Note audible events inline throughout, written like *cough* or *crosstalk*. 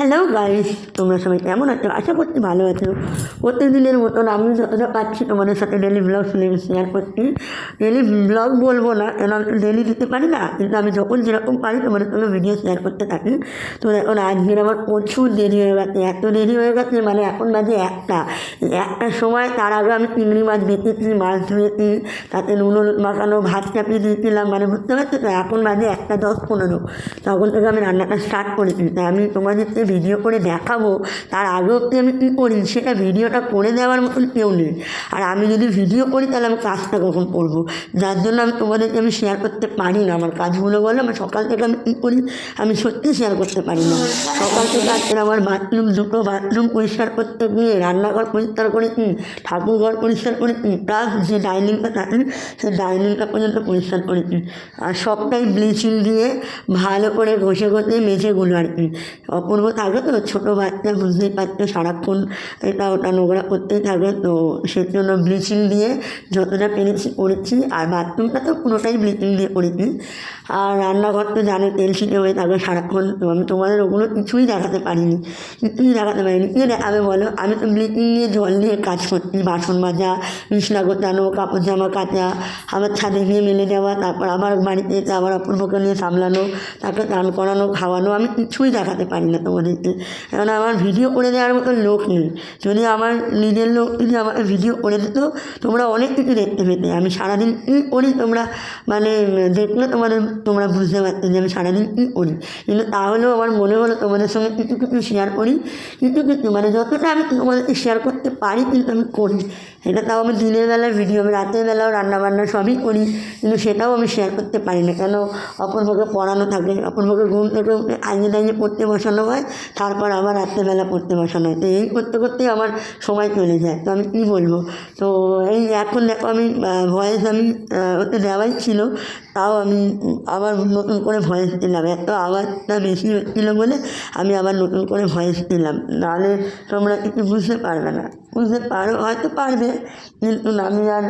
Hello guys তোমরা সবাই কেমন আছো? আশা করছি ভালো আছো। প্রতিদিনের মতন আমি যতটা পাচ্ছি তোমাদের সাথে ডেলি ব্লগ শেয়ার করছি। ডেলি ব্লগ বলব না, কেন আমি ডেলি দিতে পারি না, কিন্তু আমি যখন যেরকম পারি তোমাদের সঙ্গে ভিডিও শেয়ার করতে থাকি। তো এখন আজকের আমার প্রচুর দেরি হয়ে গেছে, এত দেরি হয়ে গেছে মানে এখন বাজে একটা। একটার সময়, তার আগে আমি চিংড়ি মাছ বেঁচেছি মাছ ধুয়েছি, তাতে নুন হলুদ মাখানো, ভাত চাপিয়ে দিয়েছিলাম মানে বুঝতে পারছ তো, এখন বাজে একটা দশ পনেরো। তখন থেকে আমি রান্নাটা স্টার্ট করেছি। তাই আমি তোমাদেরকে ভিডিও করে দেখাবো, তার আগেও কি আমি কী করি, সেটা ভিডিওটা করে দেওয়ার মতন কেউ নেই। আর আমি যদি ভিডিও করি, তাহলে আমি কাজটা কখন করব? যার জন্য আমি তোমাদেরকে আমি শেয়ার করতে পারি না। আমার কাজগুলো বলে আমার সকাল থেকে আমি কী করি, আমি সত্যি শেয়ার করতে পারি না। সকাল থেকে আজকে আমার বাথরুম দুটো বাথরুম পরিষ্কার করতে গিয়ে, রান্নাঘর পরিষ্কার করে করেছি ঠাকুরঘর পরিষ্কার করে করেছি প্লাস যে ডাইনিংটা থাকে, সেই ডাইনিংটা পর্যন্ত পরিষ্কার করে করেছি আর সবটাই ব্লিচিং দিয়ে ভালো করে ঘষে ঘষে মেঝেগুলো আর কি। অপূর্ব থাকে তো? ছোটো বাচ্চা বুঝতেই পারছ, সারাক্ষণ এটা ওটা নোংরা করতেই থাকবে তো সেই জন্য ব্লিচিং দিয়ে যতটা পেরেছি করেছি, আর বাথরুমটা তো পুরোটাই ব্লিচিং দিয়ে করেছি। আর রান্নাঘর তো জানো, তেল ছিটে হয়ে থাকে সারাক্ষণ, তো আমি তোমাদের ওগুলো কিছুই দেখাতে পারিনি, কিছুই দেখাতে পারিনি। কে দেখাবে বলো? আমি তো ব্লিচিং দিয়ে জল দিয়ে কাজ করছি, বাসন মাজা, বিছনা গোছানো, কাপড় জামা কাচা আবার ছাদে গিয়ে মেলে দেওয়া তারপর আবার বাড়িতে এসে আবার অপূর্বকে নিয়ে সামলানো, তাকে স্নান করানো, খাওয়ানো, আমি কিছুই দেখাতে পারি না তোমাদেরকে কারণ আমার ভিডিও করে দেওয়ার মতো লোক নেই। যদি আমার নিজের লোক যদি আমাকে ভিডিও করে দিত, তোমরা অনেক কিছু দেখতে পেতে। আমি সারাদিন কী করি তোমরা? মানে দেখলে তোমাদের, তোমরা বুঝতে পারতে যে আমি সারাদিন কী করি। কিন্তু তাহলেও আমার মনে হলো তোমাদের সঙ্গে কিছু কিছু শেয়ার করি, কিছু কিছু মানে যতটা আমি তোমাদেরকে শেয়ার করতে পারি কিন্তু আমি করি। এটা তাও আমি দিনের বেলায় ভিডিও আমি রাতের বেলাও রান্নাবান্না সবই করি, কিন্তু সেটাও আমি শেয়ার করতে পারি না। কেন? অপূর্বকে পড়ানো থাকে অপূর্বকে ঘুম থেকে আগে দাঁড়িয়ে পড়তে বসানো হয় তারপর আবার রাত্রেবেলা পড়তে বসানো হয়। তো এই করতে করতেই আমার সময় চলে যায়। তো আমি কী বলব? তো এই এখন দেখো আমি ভয়েস আমি ওতে দেওয়াই ছিল। তাও আমি আবার নতুন করে ভয়েস দিলাম। এত আওয়াজটা বেশি হচ্ছিল বলে আমি আবার নতুন করে ভয়েস দিলাম। নাহলে তোমরা কিছু বুঝতে পারবে না। বুঝতে পারো, হয়তো পারবে, কিন্তু আমি আর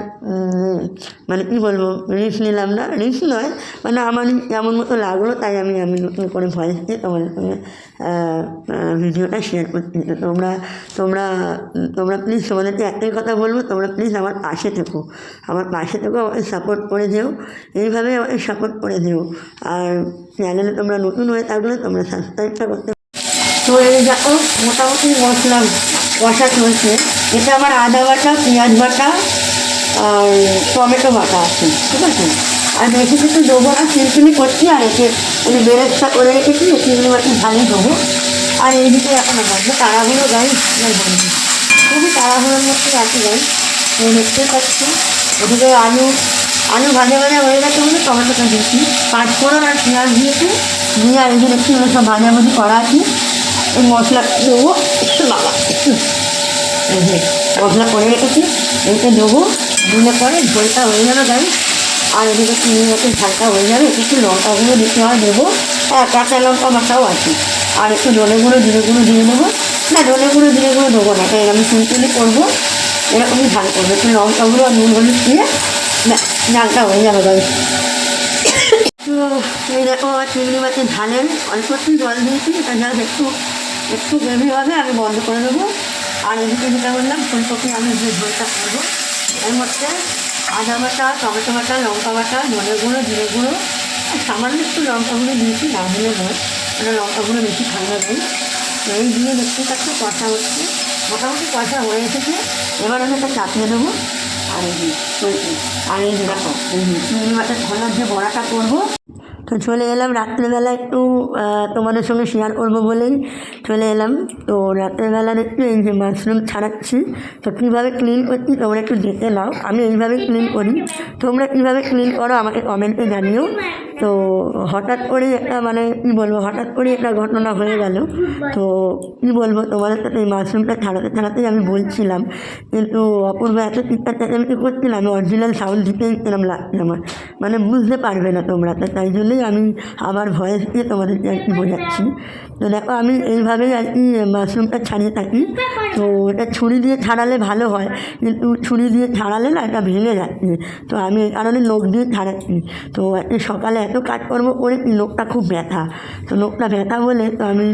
মানে কী বলব রিস্ক নিলাম না। রিস্ক নয় মানে আমার কেমন মতো লাগল, তাই আমি আমি নতুন করে ভয়েস দিয়ে তোমাদের সঙ্গে ভিডিওটা শেয়ার করছি। তোমরা তোমরা তোমরা প্লিজ তোমাদেরকে একটাই কথা বলব, তোমরা প্লিজ আমার পাশে থেকো। আমার পাশে থেকো, আমাকে সাপোর্ট করে দিও এইভাবে আমাকে সাপোর্ট করে দিও। আর চ্যানেলে তোমরা নতুন হয়ে থাকলে তোমরা সাবস্ক্রাইবটা করতে তো এই দেখো, মোটামুটি মশলা কষা চলছে। এটা আমার আদা বাটা, পেঁয়াজ বাটা আর টমেটো বাটা আছে, ঠিক আছে? আর বেশি কিছু দেবো না, চিনচিনি করছি, আর একে আমি বেরেস্তা করে রেখেছি চিংড়ি মাছের ঝালই দেবো। আর এইদিকে এখন বন্ধ তাড়াহুড়ো গাই বন্ধু। খুবই তাড়াহুড়োর মধ্যে আছে গাই। দেখতে পাচ্ছি। ওদিকে আলু আলু ভাজা ভাজা হয়ে গেছে বলে টমেটোটা দিয়েছি পাঁচফোড়ন আর পেঁয়াজ দিয়েছি। দিয়ে আর এখানে একটু সব ভাজাভাজি করা আছে। এই মশলা দেবো, একটু বাবা, একটু। মশলা করে রেখেছি এইটা দেবো। দিলে পরে ঝোলটা হয়ে যাবে গাই আর এদিকে চিনি মতো ঝালটা হয়ে যাবে। একটু লঙ্কাগুলো দিতে হয়, দেবো। হ্যাঁ কাঁচা লঙ্কা বাটাও আছে। আর একটু ধনে গুঁড়ো, জিরে গুঁড়ো দিয়ে দেবো। না, ধনে গুঁড়ো, জিরে গুঁড়ো দেবো না। তাই আমি সিম্পলি করব। এরকমই ঝাল করব। একটু লঙ্কাগুলো আর নুন হলুদ দিয়ে না ঝালটা হয়ে যাবে গাই তো এই দেখো চিংড়ি মাছের ঝালের অল্প একটু জল দিয়েছি এটা জাস্ট একটু একটু গ্রেভি হবে আমি বন্ধ করে দেবো আর এদিকে যেটা বললাম ফুলকপি আমি যে ঝোলটা করব এর মধ্যে আদা বাটা টমেটো বাটা লঙ্কা বাটা ধনে গুঁড়ো জিরে গুঁড়ো আর সামান্য একটু লঙ্কা গুঁড়ো দিয়েছি না দিলে নয় মানে লঙ্কা গুঁড়ো বেশি ঠান্ডা দেয় তো এই দিয়ে দেখতে পাচ্ছি কষা হচ্ছে। মোটামুটি কষা হয়ে এসেছে। এবার আমি একটা চাপিয়ে দেবো আর এই যে চলছে আর এই যে দেখো চিংড়ি মাছের ঝোলের যে বড়াটা করব তো চলে এলাম রাত্রেবেলা একটু তোমাদের সঙ্গে শেয়ার করব বলেই চলে এলাম। তো রাত্রেবেলার একটু এই যে মাশরুম ছাড়াচ্ছি, তো কীভাবে ক্লিন করছি তোমরা একটু দেখে নাও। আমি এইভাবে ক্লিন করি। তোমরা কীভাবে ক্লিন করো আমাকে কমেন্টে জানিও। তো হঠাৎ করে একটা মানে কী বলব, হঠাৎ করে একটা ঘটনা হয়ে গেল। তো কী বলব, তোমাদের সাথে এই মাশরুমটা ছাড়াতে ছাড়াতেই আমি বলছিলাম। কিন্তু অপূর্ব এত চিৎকার চেঁচামেচি করছিলাম আমি অরিজিনাল সাউন্ড দিতেই এরকম লাগছে আমার। মানে বুঝতে পারবে না তোমরা তাই জন্যই আমি আমার ভয়েস দিয়ে তোমাদেরকে আর কি বোঝাচ্ছি। তো দেখো, আমি এইভাবেই আর কি মাশরুমটা ছাড়িয়ে থাকি। তো এটা ছুরি দিয়ে ছাড়ালে ভালো হয়, কিন্তু ছুরি দিয়ে ছাড়ালে না এটা ভেঙে যাচ্ছে। তো আমি এই কারণে নখ দিয়ে ছাড়াচ্ছি। তো আজকে সকালে এত কাজকর্ম করেছি নখটা খুব ব্যথা। তো নখটা ব্যথা বলে তো আমি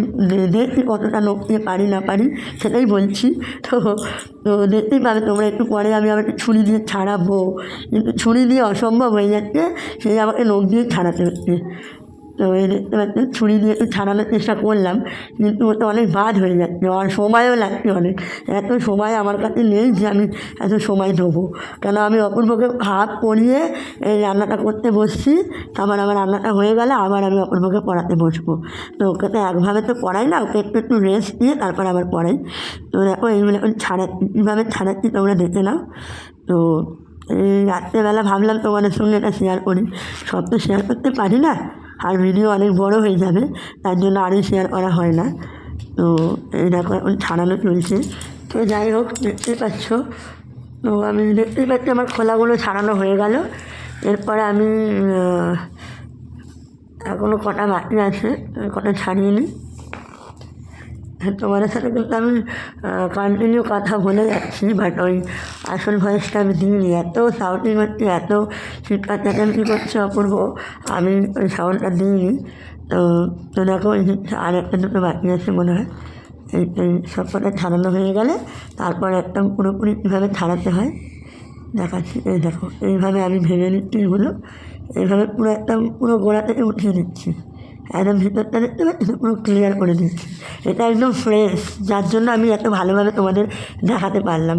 দেখছি কতটা নখ দিয়ে পারি না পারি, সেটাই বলছি। তো তো দেখতেই পাবে তোমরা, একটু পরে আমি আবার ছুরি দিয়ে ছাড়াবো। কিন্তু ছুরি দিয়ে অসম্ভব হয়ে যাচ্ছে, সেই আমাকে নখ দিয়ে ছাড়াতে হচ্ছে। তো এই দেখতে ছুরি দিয়ে একটু ছাড়ানোর চেষ্টা করলাম, কিন্তু ওটা অনেক বাদ হয়ে যাচ্ছে। আর সময়ও লাগছে অনেক। এত সময় আমার কাছে নেই যে আমি এত সময় দেবো কেন আমি অপূর্বকে হাত পরিয়ে এই রান্নাটা করতে বসছি, তারপর আমার রান্নাটা হয়ে গেলে আবার আমি অপূর্বকে পড়াতে বসবো। তো ওকে তো একভাবে তো পড়াই না, ওকে একটু একটু রেস্ট দিয়ে তারপর আবার পড়াই। তো দেখো এইগুলো ছাড়াচ্ছি কীভাবে ছাড়াচ্ছি তোমরা দেখে নাও। তো রাত্রেবেলা ভাবলাম তোমাদের সঙ্গে এটা শেয়ার করি। সব তো শেয়ার করতে পারি না, আর ভিডিও অনেক বড় হয়ে যাবে, তার জন্য আরও শেয়ার করা হয় না। তো এখন ছাড়ানো চলছে। তো যাই হোক, দেখতে পাচ্ছ। তো আমি দেখতে পাচ্ছি আমার খোলাগুলো ছাড়ানো হয়ে গেল। এরপরে আমি এখনও কটা বাকি আছে, কটা ছাড়িয়ে নিই তোমাদের সাথে কিন্তু আমি কন্টিনিউ কথা বলে যাচ্ছি বাট ওই আসল ভয়েসটা আমি দিইনি। এত সাউন্ডিং হচ্ছে, এত চিৎকার চেঁচামেচি করছে অপূর্ব। আমি ওই সাউন্ডটা দিইনি। তো তো দেখো যে আর একটা দুটো বাকি আছে মনে হয়। এই এই সব কটা ছাড়ানো হয়ে গেলে তারপর একদম পুরোপুরি কীভাবে ছাড়াতে হয়। দেখাচ্ছি, এই দেখো, এইভাবে আমি ভেঙে নিচ্ছি এগুলো। এইভাবে পুরো একদম পুরো গোড়া থেকে উঠিয়ে দিচ্ছি একদম ভিতরটা দেখতে পাচ্ছি পুরো ক্লিয়ার করে দিচ্ছি এটা একদম ফ্রেশ যার জন্য আমি এত ভালোভাবে তোমাদের দেখাতে পারলাম।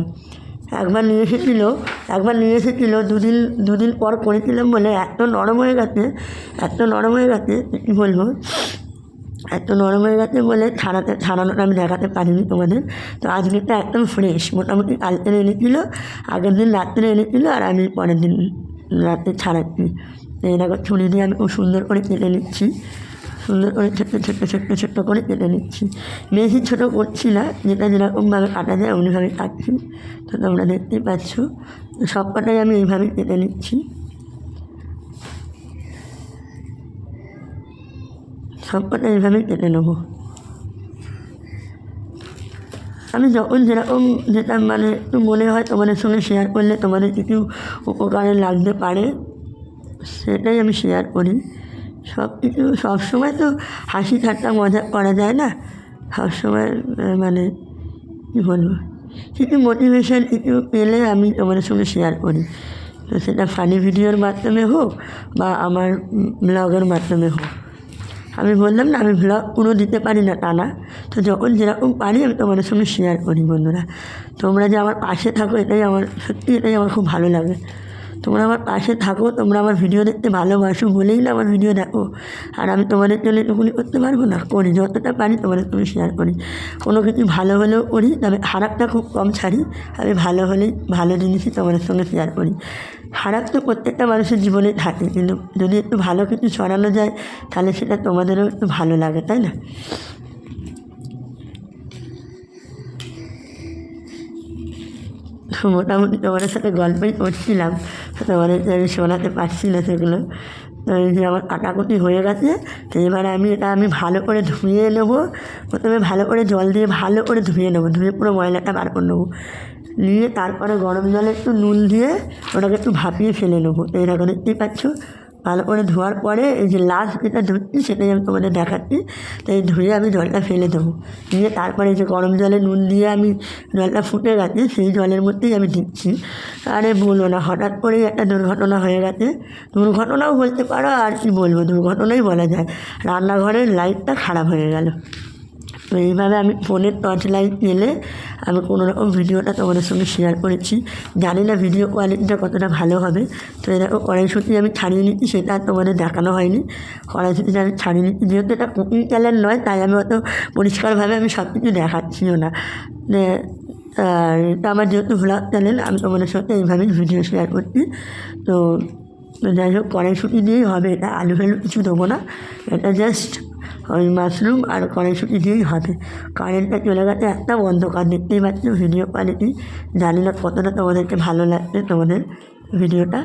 একবার নিয়ে এসেছিল, একবার নিয়ে এসেছিল, দুদিন দুদিন পর করেছিলাম বলে এত নরম হয়ে গেছে, এত নরম হয়ে গেছে, কী বলব? এত নরম হয়ে গেছে বলে ছাড়াতে, ছাড়ানোটা আমি দেখাতে পারিনি তোমাদের। তো আজকেরটা একদম ফ্রেশ মোটামুটি কালকে এনেছিল, আগের দিন রাত্রে এনেছিল, আর আমি পরের দিন রাতে ছাড়াচ্ছি। এই দেখো ছুরি দিয়ে আমি খুব সুন্দর করে কেটে নিচ্ছি। সুন্দর করে ছোট্ট ছোট্ট ছোট্ট ছোট্ট করে কেটে নিচ্ছি। বেশি ছোটো করছি না, যেটা যেরকমভাবে কাটা যায় অমনিভাবে কাটছি। তো তোমরা দেখতেই পাচ্ছ সব কটাই আমি এইভাবে কেটে নিচ্ছি। সব কটা এইভাবেই কেটে নেব। আমি যখন যেরকম যেটা মানে একটু মনে হয় তোমাদের সঙ্গে শেয়ার করলে তোমাদের কিছু উপকারে লাগতে পারে, সেটাই আমি শেয়ার করি। সব কিছু সবসময় তো হাসি ঠাট্টা মজা করা যায় না। সবসময় মানে কী বলব? কিছু মোটিভেশান কিছু পেলে আমি তোমাদের সঙ্গে শেয়ার করি। তো সেটা ফানি ভিডিওর মাধ্যমে হোক বা আমার ব্লগের মাধ্যমে হোক। আমি বললাম না, আমি ভ্লগ পুরো দিতে পারি না টানা তো যখন যেরকম পারি আমি তোমাদের সঙ্গে শেয়ার করি বন্ধুরা। তোমরা যে আমার পাশে থাকো, এটাই আমার, সত্যি এটাই আমার খুব ভালো লাগে। তোমরা আমার পাশে থাকো, তোমরা আমার ভিডিও দেখতে ভালোবাসো, বলেই না আমার ভিডিও দেখো। আর আমি তোমাদের জন্য এটুকুনি করতে পারব না, করি, যতটা পারি তোমাদের তুমি শেয়ার করি। কোনো কিছু ভালো হলেও করি, তবে খারাপটা খুব কম ছাড়ি, আমি ভালো হলেই ভালো জিনিসই তোমাদের সঙ্গে শেয়ার করি। খারাপ তো প্রত্যেকটা মানুষের জীবনে থাকে, কিন্তু যদি একটু ভালো কিছু ছড়ানো যায়, তাহলে সেটা তোমাদেরও একটু ভালো লাগে, তাই না? মোটামুটি তোমাদের সাথে গল্পই করছিলাম। তোমাদের আমি শোনাতে পারছি না সেগুলো আমার কাটাকুটি হয়ে গেছে, তো এবারে আমি এটা আমি ভালো করে ধুয়ে নেব। প্রথমে ভালো করে জল দিয়ে ভালো করে ধুয়ে নেব, ধুয়ে পুরো ময়লাটা বার করে নেব। নিয়ে তারপরে গরম জলে একটু নুন দিয়ে ওটাকে একটু ভাপিয়ে ফেলে নেব। এইরকম দেখতেই পাচ্ছ ভালো করে ধোয়ার পরে এই যে লাস্ট যেটা ধুচ্ছি সেটাই আমি তোমাদের দেখাচ্ছি। তো এই ধুয়ে আমি জলটা ফেলে দেবো। দিয়ে তারপরে যে গরম জলে নুন দিয়ে আমি জলটা ফুটে গেছে, সেই জলের মধ্যেই আমি দিচ্ছি। আরে বলব না, হঠাৎ করেই একটা দুর্ঘটনা হয়ে গেছে। দুর্ঘটনাও বলতে পারো আর কি বলব, দুর্ঘটনাই বলা যায়। রান্নাঘরের লাইটটা খারাপ হয়ে গেল। তো এইভাবে আমি ফোনের টর্চ লাইট নিলে আমি কোনো রকম ভিডিওটা তোমাদের সঙ্গে শেয়ার করেছি। জানি না ভিডিও কোয়ালিটিটা কতটা ভালো হবে। তো এরকম কড়াইশুটি আমি ছাড়িয়ে নিচ্ছি, সেটা তোমাদের দেখানো হয়নি। কড়াইশুটিটা আমি ছাড়িয়ে নিচ্ছি, যেহেতু এটা কুকিং চ্যানেল নয়, তাই আমি অত পরিষ্কারভাবে আমি সব কিছু দেখাচ্ছিও না। এটা আমার যেহেতু ভ্লগ চ্যানেল আমি তোমাদের সাথে এইভাবেই ভিডিও শেয়ার করছি। তো যাই হোক, কড়াইশুটি দিয়েই হবে, এটা আলু ফেলু কিছু দেবো না। এটা জাস্ট ওই মাশরুম আর কড়াইশুটি দিয়েই হবে কারেন্টটা চলে গেছে একটা অন্ধকার, দেখতেই পাচ্ছ ভিডিও কোয়ালিটি জানি না কতটা তোমাদেরকে ভালো লাগছে তোমাদের ভিডিওটা।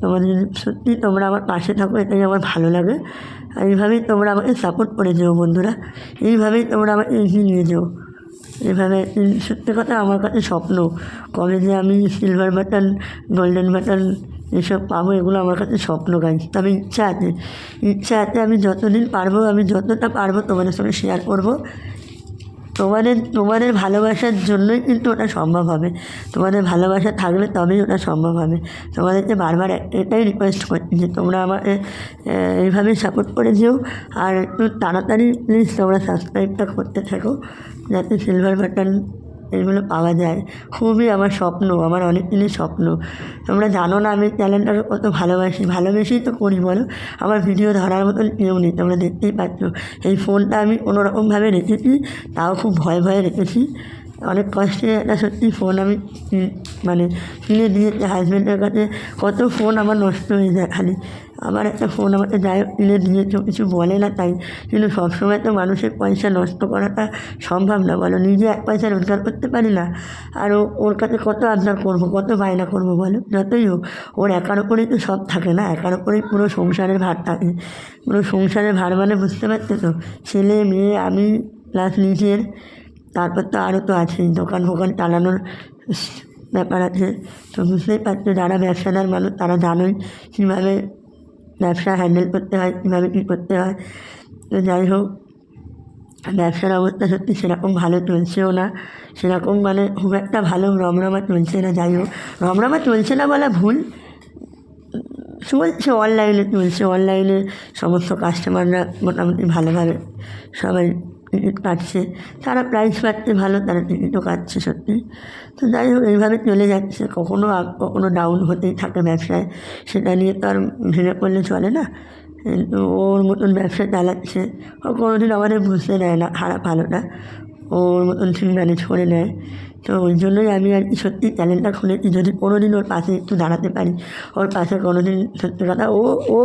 তোমাদের যদি সত্যি তোমরা আমার পাশে থাকো, এটাই আমার ভালো লাগে। আর এইভাবেই তোমরা আমাকে সাপোর্ট করে যেও বন্ধুরা। এইভাবেই তোমরা আমাকে এগিয়ে নিয়ে যেও। এভাবে সত্যি কথা আমার কাছে স্বপ্ন। কবে যে আমি সিলভার বাটন গোল্ডেন বাটন এসব পাবো, এগুলো আমার কাছে স্বপ্ন গাইজ তবে ইচ্ছা আছে ইচ্ছা আছে আমি যতদিন পারব, আমি যতটা পারব তোমাদের সঙ্গে শেয়ার করব, তোমাদের তোমাদের ভালোবাসার জন্যই কিন্তু ওটা সম্ভব হবে। তোমাদের ভালোবাসা থাকলে তবেই ওটা সম্ভব হবে। তোমাদেরকে বারবার এটাই রিকোয়েস্ট করছি যে তোমরা আমাকে এইভাবে সাপোর্ট করে যেও আর একটু তাড়াতাড়ি প্লিজ তোমরা সাবস্ক্রাইবটা করতে থাকো, যাতে সিলভার বাটন এগুলো পাওয়া যায়। খুবই আমার স্বপ্ন, আমার অনেক দিনের স্বপ্ন। তোমরা জানো না আমি চ্যানেলটাকে কত ভালোবাসি। ভালোবেসেই তো করি, বলো? আমার ভিডিও ধরার মতন কেউ নেই, তোমরা দেখতেই পাচ্ছ। এই ফোনটা আমি কোনোরকমভাবে রেখেছি, তাও খুব ভয়ে ভয়ে রেখেছি। অনেক কষ্টে একটা সত্যি ফোন আমি মানে কিনে দিয়েছি। হাজব্যান্ডের কাছে কত ফোন আমার নষ্ট হয়ে যায় খালি। আমার একটা ফোন আমাকে যাই কিনে দিয়েছে ও কিছু বলে না তাই। কিন্তু সবসময় তো মানুষের পয়সা নষ্ট করাটা সম্ভব না, বলো। নিজে এক পয়সা রোজগার করতে পারি না। আর ওর কাছে কত আবদার করব, কত বায়না করব, বলো? যতই হোক, ওর একার ওপরেই তো সব থাকে না, একার ওপরেই পুরো সংসারের ভার থাকে। পুরো সংসারের ভার মানে বুঝতে পারছ তো? ছেলে, মেয়ে, আমি প্লাস নিজের, তারপর তো আরও তো আছেই, দোকান ফোকান চালানোর ব্যাপার আছে। তো বুঝতেই পারছ, যারা ব্যবসাদার মানুষ, তারা জানোই কীভাবে ব্যবসা হ্যান্ডেল করতে হয়, কীভাবে কী করতে হয়, তো যাই হোক, ব্যবসার অবস্থা সত্যি সেরকম ভালো চলছেও না, সেরকম মানে খুব একটা ভালো রমরমা চলছে না, যাই হোক। রমরমা চলছে না বলা ভুল। চলছে অনলাইনে চলছে অনলাইনে সমস্ত কাস্টমাররা মোটামুটি ভালোভাবে সবাই টিকিট কাটছে তারা প্রাইস পাচ্ছে ভালো, তারা টিকিটও কাটছে সত্যি। তো যাই হোক, এইভাবে চলে যাচ্ছে। কখনো আপ কখনো ডাউন হতেই থাকে ব্যবসায়। সেটা নিয়ে তো আর ভেঙে পড়লে চলে না। কিন্তু ওর মতন ব্যবসা চালাচ্ছে। ও কোনোদিন আমাদের বুঝতে দেয় না, খারাপ ভালোটা ওর মতন ঠিক ম্যানেজ করে নেয়। তো ওই জন্যই আমি আর কি সত্যি চ্যানেলটা খুলেছি। যদি কোনো দিন ওর পাশে একটু দাঁড়াতে পারি, ওর পাশে কোনো দিন সত্যি কথা, ও ও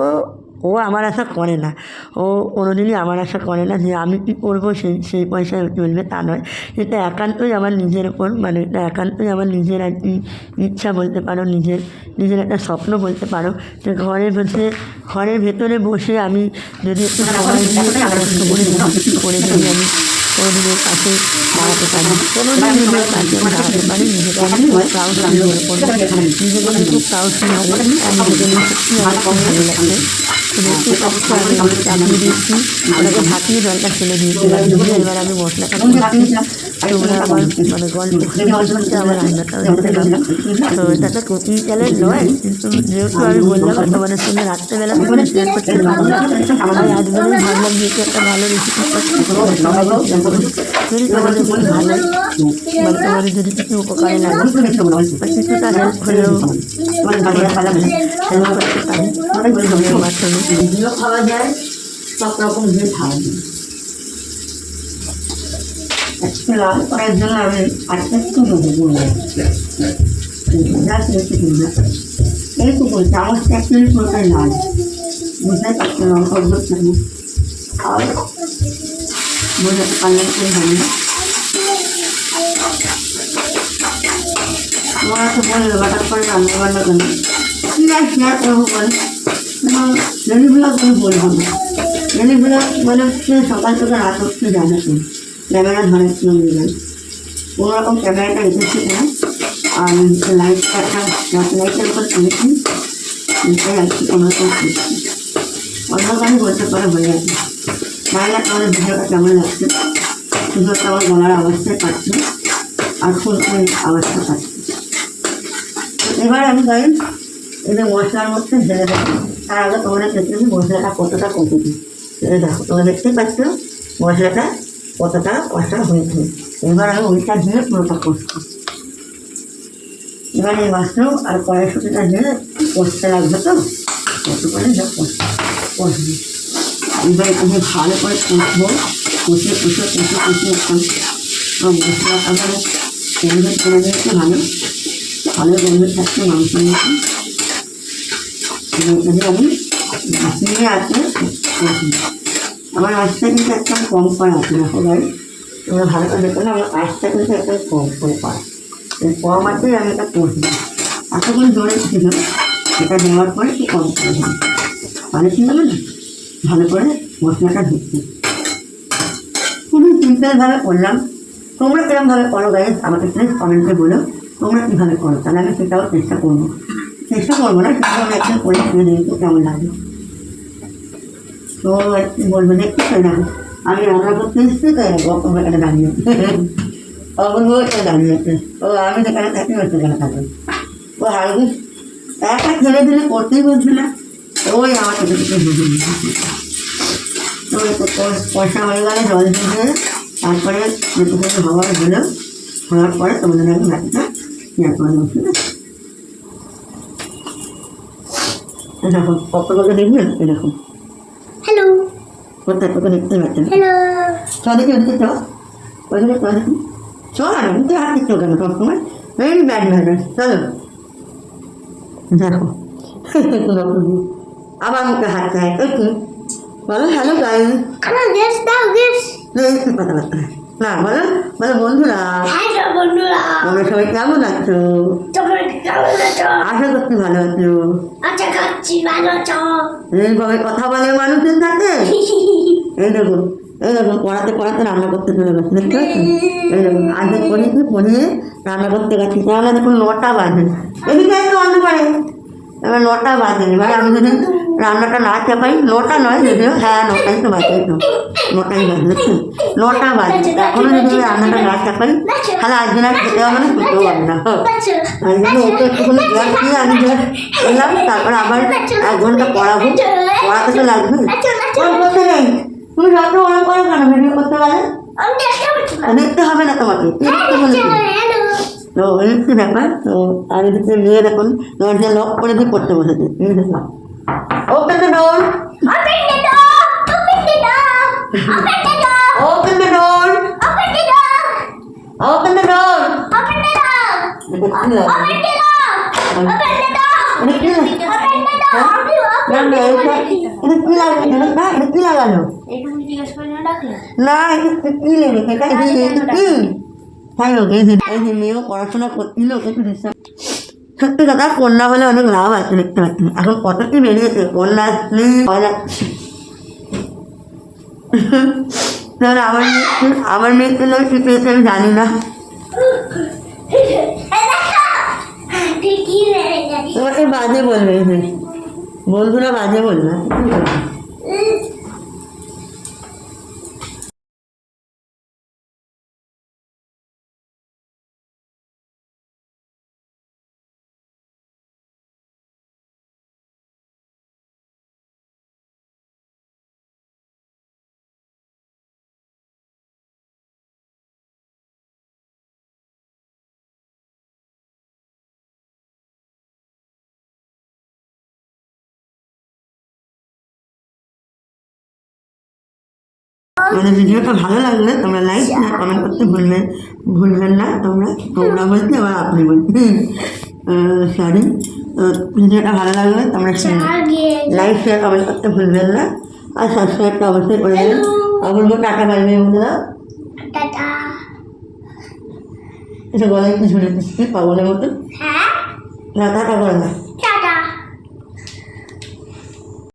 ও আমার আশা করে না। ও কোনো দিনই আমার আশা করে না যে আমি কী করব সেই সেই পয়সা চলবে তা নয়। এটা একান্তই আমার নিজের ওপর মানে এটা একান্তই আমার নিজের আর কি ইচ্ছা বলতে পারো নিজের নিজের একটা স্বপ্ন বলতে পারো যে ঘরে বসে ঘরের ভেতরে বসে আমি যদি একটু সময় দিয়ে করে যদি আমি কোনো দিনের পাশে দাঁড়াতে পারি কোনো নিজের আমি দাঁড়াতে পারি নিজেকে আমি প্রাউড ফিল করব নিজেকে আমি খুব প্রাউড ফিল হবে আর নিজেকে নিয়ে সত্যি আমার খুব ভালো লাগছে তো দেখতে পাচ্ছি আমি আমি চাপিয়ে দিয়েছি ওটাকে ঢাকিয়ে জলটা ফেলে দিয়েছিলাম দিয়ে এবার আমি মশলাটা করছি তোমরা আমার মানে গল্প আমার রান্নাটাও তো এটা তো কুকিং নয় কিন্তু যেহেতু আমি বললাম তোমাদের সঙ্গে রাত্রেবেলা করে শেয়ার করতে তাই আজকে আমি ভাবলাম যে একটা ভালো রেসিপি যদি ভালো মানে যদি কিছু উপকারে লাগে বা কিছুটা হেল্প হলেও করতে পারি মাধ্যমে এগুলো খাওয়া যায় সব রকম দিয়ে খাওয়া যায় আজকে লাল করার জন্য আমি আজকে একটু নেব বলব এইটুকু চামচ এক মিনিট পুরোটাই লাল বুঝতে পারছি না অল্প অল্প চামচ আর বোঝাতে পারলাম কি হবে না ওরা তো বলল হঠাৎ করে রান্না বান্না কেন কি আর শেয়ার করব বলে ব্লগ আমি বলব না। ব্লগ মানে হচ্ছে সকাল থেকে রাত অব্দি জানা তো ক্যামেরা জন্য যায়। কোনো রকম ক্যামেরাটা রেখেছি না আর লাইটটা লাইটের উপর তুলেছি। আর কি কোনো রকম করছি অন্য বলতে পারে হয়ে গেছে। না তোমাদের ভিডিওটা কেমন লাগছে? শুধু আমার গলার আওয়াজটাই পাচ্ছে, আর ফুল আওয়াজটা পাচ্ছে। এবার আমি যাই এদের মশলার মধ্যে ঢেলে দেবো। তার আগে তোমরা দেখতে মশলাটা কতটা কমে দিই দেখো, তোমরা দেখতেই পাচ্ছ মশলাটা কতটা কষা হয়েছে। এবার আমি ওইটা দিয়ে পুরোটা কষবো এবার এই মাশরুম আর কড়াইশুটিটা দিয়ে কষতে লাগবে তো? কত করে কষবো এবার আমি ভালো করে কষবো। কষে কষে কষে কষে মশলাটা কেন্দ্র করে ভালো ভালো গন্ধ থাকছে মাংসের মতো আমার আঁচটা কিন্তু একদম কম করা আছে না সবাই তোমরা ভালো করে দেখো না আমার আঁচটা কিন্তু একদম কম করে করা এই কম আছে আমি এটা করছি এতক্ষণ জোরে ছিল এটা দেওয়ার পরে কি কম করে মানে কি হবে না ভালো করে মশলাটা ঢুকছে খুবই সিম্পলভাবে করলাম তোমরা কিরমভাবে করো গাইজ আমাকে প্লিজ কমেন্টে বলো। তোমরা কীভাবে করো? তাহলে আমি সেটাও চেষ্টা করব। চেষ্টা করব না কিন্তু আমি একদিন করে খেয়ে দেখব কেমন লাগে তো একটু বলবে দেখতে না আমি রান্না করতে এসেছি তো এরকম তোমরা এখানে দাঁড়িয়ে অবন্ধু এখানে দাঁড়িয়ে আছে ও আমি যেখানে থাকি ওই সেখানে থাকি ও হারবি একা ছেড়ে দিলে করতেই বলছি না ওই আমার ছোটো ছোটো তো একটু প- পয়সা হয়ে গেলে জল দিয়ে তারপরে যেটু কিছু হওয়ার হলো হওয়ার পরে তোমাদের আমি বাকিটা ইয়ে করে দেবো ঠিক আছে দেখো কতগুলো দেখবেন? এরকম। হ্যালো কোথায় তোকে দেখতে পাচ্ছেন? হ্যালো চ দেখি ওদিকে চ ওইখানে চ দেখি। চ না মুখে হাত দিচ্ছ কেন সবসময়? ভেরি ব্যাড ম্যানার্স চলো। দেখো। *laughs* আবার মুখে হাত চায় বলো হ্যালো গাই আমার গেস দাও গেস একটু কথাবার্তা না বলো বলো বন্ধুরা। হ্যালো বন্ধুরা। তোমরা সবাই কেমন আছো? তোমরা কেমন আছো? আশা করছি ভালো আছো। আচ্ছা খাচ্ছি ভালো আছো। এইভাবে কথা বলে মানুষের সাথে? *laughs* এই দেখুন এই দেখুন পড়াতে পড়াতে রান্না করতে চলে গেছে দেখতে পাচ্ছেন এই দেখুন আগে পড়িয়েছি পড়িয়ে রান্না করতে গেছি। তাহলে দেখুন নটা বাজে। এদিকে একটু অন্য করে এবার নটা বাজে এবার আমি যদি রান্নাটা না চাপাই নটা নয় যদিও হ্যাঁ নটাই তো বাজে তো নটাই বাজে। দেখছেন নটা বাজে এখনও যদি আমি রান্নাটা না চাপাই তাহলে আজকে না খেতে হবে না খেতেও হবে না। আমি জন্য ওকে একটুখানি গ্যাস দিয়ে আমি গ্যাস এলাম তারপরে আবার এক ঘণ্টা পড়াবো। পড়াতে তো লাগবে। ওরম করতে নেই। তুমি যত ওরম করো কেন ভিডিও করতে পারে? দেখতে হবে না তোমাকে হ্যালো। তো এই হচ্ছে ব্যাপার তো আর এদিকে নিয়ে দেখুন দরজা লক করে দিয়ে করতে বসেছে এই দেখুন Open the door! Open the door! Open the door! Open the door Open the door! Open the door Open the door! Open the door! Open the door! Open the door! না কি লাগে কি তাই হোক এই মেয়েও পড়াশোনা করছিল সত্যি কথা কন্যা হলে অনেক লাভ আছে দেখতে পাচ্ছি এখন কত কি বেরিয়েছে কন্যা যাচ্ছে ধর আমার আমার মেয়েকে লোক কি পেয়েছে আমি জানি না তোমাকে বাজে বলবে বন্ধুরা বাজে বলবে আমাদের ভিডিওটা ভালো লাগলে তোমরা লাইক শেয়ার কমেন্ট করতে ভুলবে ভুলবেন না তোমরা তোমরা বলতে আবার আপনি বলতে সরি ভিডিওটা ভালো লাগলে তোমরা লাইক শেয়ার কমেন্ট করতে ভুলবেন না আর সাবস্ক্রাইবটা অবশ্যই করে দেবেন। অপূর্ব টাকা পাইবে বন্ধুরা। এটা গলায় কি ঝুলে দিচ্ছি পাগলের মতো। হ্যাঁ? না টাকা করে না।